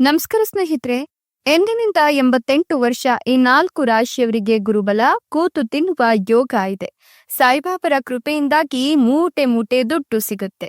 ನಮಸ್ಕಾರ ಸ್ನೇಹಿತರೆ, ಎಂದಿನಿಂದ ಎಂಬತ್ತೆಂಟು ವರ್ಷ ಈ ನಾಲ್ಕು ರಾಶಿಯವರಿಗೆ ಗುರುಬಲ, ಕೂತು ತಿನ್ನುವ ಯೋಗ ಇದೆ. ಸಾಯಿಬಾಬರ ಕೃಪೆಯಿಂದಾಗಿ ಮೂಟೆ ಮೂಟೆ ದುಡ್ಡು ಸಿಗುತ್ತೆ.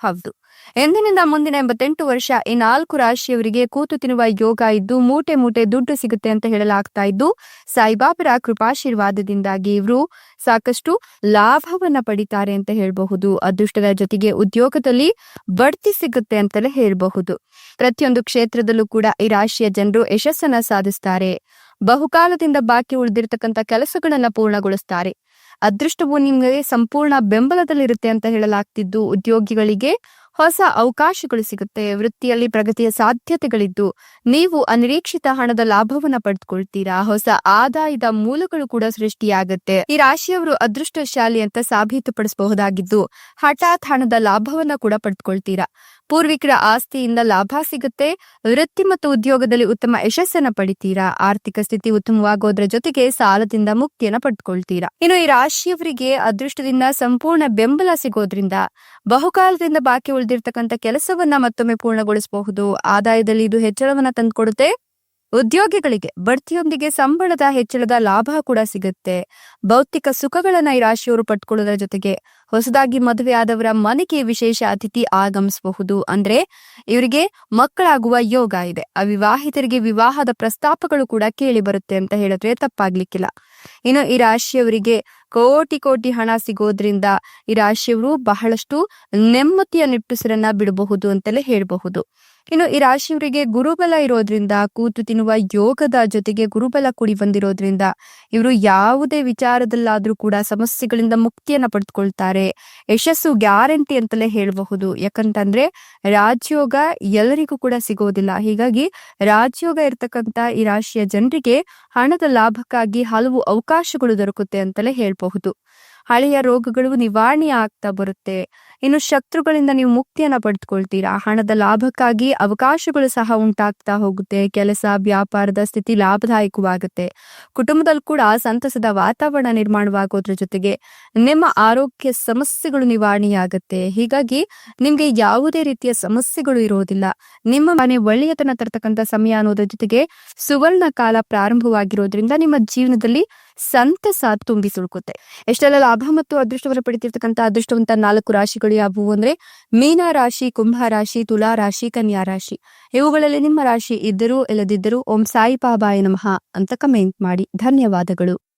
ಹೌದು. ಎಂದಿನಿಂದ ಮುಂದಿನ ಎಂಬತ್ತೆಂಟು ವರ್ಷ ಈ ನಾಲ್ಕು ರಾಶಿಯವರಿಗೆ ಕೂತು ತಿನ್ನುವ ಯೋಗ ಇದ್ದು ಮೂಟೆ ಮೂಟೆ ದುಡ್ಡು ಸಿಗುತ್ತೆ ಅಂತ ಹೇಳಲಾಗ್ತಾ ಇದ್ದು, ಸಾಯಿಬಾಬರ ಕೃಪಾಶೀರ್ವಾದದಿಂದಾಗಿ ಇವರು ಸಾಕಷ್ಟು ಲಾಭವನ್ನ ಪಡಿತಾರೆ ಅಂತ ಹೇಳಬಹುದು. ಅದೃಷ್ಟದ ಜೊತೆಗೆ ಉದ್ಯೋಗದಲ್ಲಿ ಬಡ್ತಿ ಸಿಗುತ್ತೆ ಅಂತಲೇ ಹೇಳಬಹುದು. ಪ್ರತಿಯೊಂದು ಕ್ಷೇತ್ರದಲ್ಲೂ ಕೂಡ ಈ ರಾಶಿಯ ಜನರು ಯಶಸ್ಸನ್ನ ಸಾಧಿಸ್ತಾರೆ. ಬಹುಕಾಲದಿಂದ ಬಾಕಿ ಉಳಿದಿರ್ತಕ್ಕಂಥ ಕೆಲಸಗಳನ್ನ ಪೂರ್ಣಗೊಳಿಸ್ತಾರೆ. ಅದೃಷ್ಟವು ನಿಮಗೆ ಸಂಪೂರ್ಣ ಬೆಂಬಲದಲ್ಲಿರುತ್ತೆ ಅಂತ ಹೇಳಲಾಗ್ತಿದ್ದು ಉದ್ಯೋಗಿಗಳಿಗೆ. ಹೊಸ ಅವಕಾಶಗಳು ಸಿಗುತ್ತೆ, ವೃತ್ತಿಯಲ್ಲಿ ಪ್ರಗತಿಯ ಸಾಧ್ಯತೆಗಳಿದ್ದು, ನೀವು ಅನಿರೀಕ್ಷಿತ ಹಣದ ಲಾಭವನ್ನ ಪಡೆದುಕೊಳ್ತೀರಾ ಹೊಸ ಆದಾಯದ ಮೂಲಗಳು ಕೂಡ ಸೃಷ್ಟಿಯಾಗುತ್ತೆ. ಈ ರಾಶಿಯವರು ಅದೃಷ್ಟಶಾಲಿ ಅಂತ ಸಾಬೀತುಪಡಿಸಬಹುದಾಗಿದ್ದು, ಹಠಾತ್ ಹಣದ ಲಾಭವನ್ನ ಕೂಡ ಪಡೆದುಕೊಳ್ತೀರಾ ಪೂರ್ವಿಕರ ಆಸ್ತಿಯಿಂದ ಲಾಭ ಸಿಗುತ್ತೆ, ವೃತ್ತಿ ಮತ್ತು ಉದ್ಯೋಗದಲ್ಲಿ ಉತ್ತಮ ಯಶಸ್ಸನ್ನ ಪಡಿತೀರಾ? ಆರ್ಥಿಕ ಸ್ಥಿತಿ ಉತ್ತಮವಾಗೋದ್ರ ಜೊತೆಗೆ ಸಾಲದಿಂದ ಮುಕ್ತಿಯನ್ನ ಪಡೆದುಕೊಳ್ತೀರಾ ಇನ್ನು ಈ ರಾಶಿಯವರಿಗೆ ಅದೃಷ್ಟದಿಂದ ಸಂಪೂರ್ಣ ಬೆಂಬಲ ಸಿಗೋದ್ರಿಂದ, ಬಹುಕಾಲದಿಂದ ಬಾಕಿ ಉಳಿದಿರ್ತಕ್ಕಂಥ ಕೆಲಸವನ್ನ ಮತ್ತೊಮ್ಮೆ ಪೂರ್ಣಗೊಳಿಸಬಹುದು. ಆದಾಯದಲ್ಲಿ ಇದು ಹೆಚ್ಚಳವನ್ನ ತಂದುಕೊಡುತ್ತೆ. ಉದ್ಯೋಗಿಗಳಿಗೆ, ಬಡ್ತಿಯೊಂದಿಗೆ ಸಂಬಳದ ಹೆಚ್ಚಳದ ಲಾಭ ಕೂಡ ಸಿಗುತ್ತೆ. ಭೌತಿಕ ಸುಖಗಳನ್ನ ಈ ರಾಶಿಯವರು ಪಟ್ಕೊಳ್ಳೋದ್ರ ಜೊತೆಗೆ ಹೊಸದಾಗಿ ಮದುವೆ ಆದವರ ಮನೆಗೆ ವಿಶೇಷ ಅತಿಥಿ ಆಗಮಿಸಬಹುದು. ಅಂದ್ರೆ ಇವರಿಗೆ ಮಕ್ಕಳಾಗುವ ಯೋಗ ಇದೆ. ಅವಿವಾಹಿತರಿಗೆ ವಿವಾಹದ ಪ್ರಸ್ತಾಪಗಳು ಕೂಡ ಕೇಳಿ ಬರುತ್ತೆ ಅಂತ ಹೇಳಿದ್ರೆ ತಪ್ಪಾಗ್ಲಿಕ್ಕಿಲ್ಲ. ಇನ್ನು ಈ ರಾಶಿಯವರಿಗೆ ಕೋಟಿ ಕೋಟಿ ಹಣ ಸಿಗೋದ್ರಿಂದ ಈ ರಾಶಿಯವರು ಬಹಳಷ್ಟು ನೆಮ್ಮತಿಯ ನಿಟ್ಟುಸಿರನ್ನ ಬಿಡಬಹುದು ಅಂತಲೇ ಹೇಳಬಹುದು. ಇನ್ನು ಈ ರಾಶಿಯವರಿಗೆ ಗುರುಬಲ ಇರೋದ್ರಿಂದ, ಕೂತು ತಿನ್ನುವ ಯೋಗದ ಜೊತೆಗೆ ಗುರುಬಲ ಕೂಡಿ ಬಂದಿರೋದ್ರಿಂದ ಇವರು ಯಾವುದೇ ವಿಚಾರದಲ್ಲಾದ್ರೂ ಕೂಡ ಸಮಸ್ಯೆಗಳಿಂದ ಮುಕ್ತಿಯನ್ನ ಪಡೆದುಕೊಳ್ತಾರೆ. ಯಶಸ್ಸು ಗ್ಯಾರಂಟಿ ಅಂತಲೇ ಹೇಳಬಹುದು. ಯಾಕಂತಂದ್ರೆ ರಾಜ್ಯೋಗ ಎಲ್ಲರಿಗೂ ಕೂಡ ಸಿಗೋದಿಲ್ಲ. ಹೀಗಾಗಿ ರಾಜ್ಯೋಗ ಇರ್ತಕ್ಕಂತ ಈ ರಾಶಿಯ ಜನರಿಗೆ ಹಣದ ಲಾಭಕ್ಕಾಗಿ ಹಲವು ಅವಕಾಶಗಳು ದೊರಕುತ್ತೆ ಅಂತಲೇ ಹೇಳಬಹುದು. ಹಳೆಯ ರೋಗಗಳು ನಿವಾರಣೆ ಆಗ್ತಾ ಬರುತ್ತೆ. ಇನ್ನು ಶತ್ರುಗಳಿಂದ ನೀವು ಮುಕ್ತಿಯನ್ನ ಪಡೆದುಕೊಳ್ತೀರಾ? ಹಣದ ಲಾಭಕ್ಕಾಗಿ ಅವಕಾಶಗಳು ಸಹ ಉಂಟಾಗ್ತಾ ಹೋಗುತ್ತೆ. ಕೆಲಸ, ವ್ಯಾಪಾರದ ಸ್ಥಿತಿ ಲಾಭದಾಯಕವಾಗುತ್ತೆ. ಕುಟುಂಬದಲ್ಲಿ ಕೂಡ ಸಂತಸದ ವಾತಾವರಣ ನಿರ್ಮಾಣವಾಗೋದ್ರ ಜೊತೆಗೆ ನಿಮ್ಮ ಆರೋಗ್ಯ ಸಮಸ್ಯೆಗಳು ನಿವಾರಣೆಯಾಗುತ್ತೆ. ಹೀಗಾಗಿ ನಿಮ್ಗೆ ಯಾವುದೇ ರೀತಿಯ ಸಮಸ್ಯೆಗಳು ಇರೋದಿಲ್ಲ. ನಿಮ್ಮ ಮನೆ ಒಳ್ಳೆಯತನ ತರತಕ್ಕಂಥ ಸಮಯ ಅನ್ನೋದ್ರ ಜೊತೆಗೆ ಸುವರ್ಣ ಕಾಲ ಪ್ರಾರಂಭವಾಗಿರೋದ್ರಿಂದ ನಿಮ್ಮ ಜೀವನದಲ್ಲಿ ಸಂತಸ ತುಂಬಿ ಸುಳುಕುತ್ತೆ ಎಷ್ಟೆಲ್ಲ ಲಾಭ ಮತ್ತು ಅದೃಷ್ಟವನ್ನು ಪಡೆದಿರ್ತಕ್ಕಂಥ ಅದೃಷ್ಟವಂತ ನಾಲ್ಕು ಯಾವುವು ಅಂದ್ರೆ ಮೀನ ರಾಶಿ, ಕುಂಭ ರಾಶಿ, ತುಲಾ ರಾಶಿ, ಕನ್ಯಾ ರಾಶಿ. ಇವುಗಳಲ್ಲಿ ನಿಮ್ಮ ರಾಶಿ ಇದ್ದರೂ, ಇಲ್ಲದಿದ್ದರೂ ಓಂ ಸಾಯಿ ಪಾಬಾಯ ನಮಃ ಅಂತ ಕಮೆಂಟ್ ಮಾಡಿ. ಧನ್ಯವಾದಗಳು.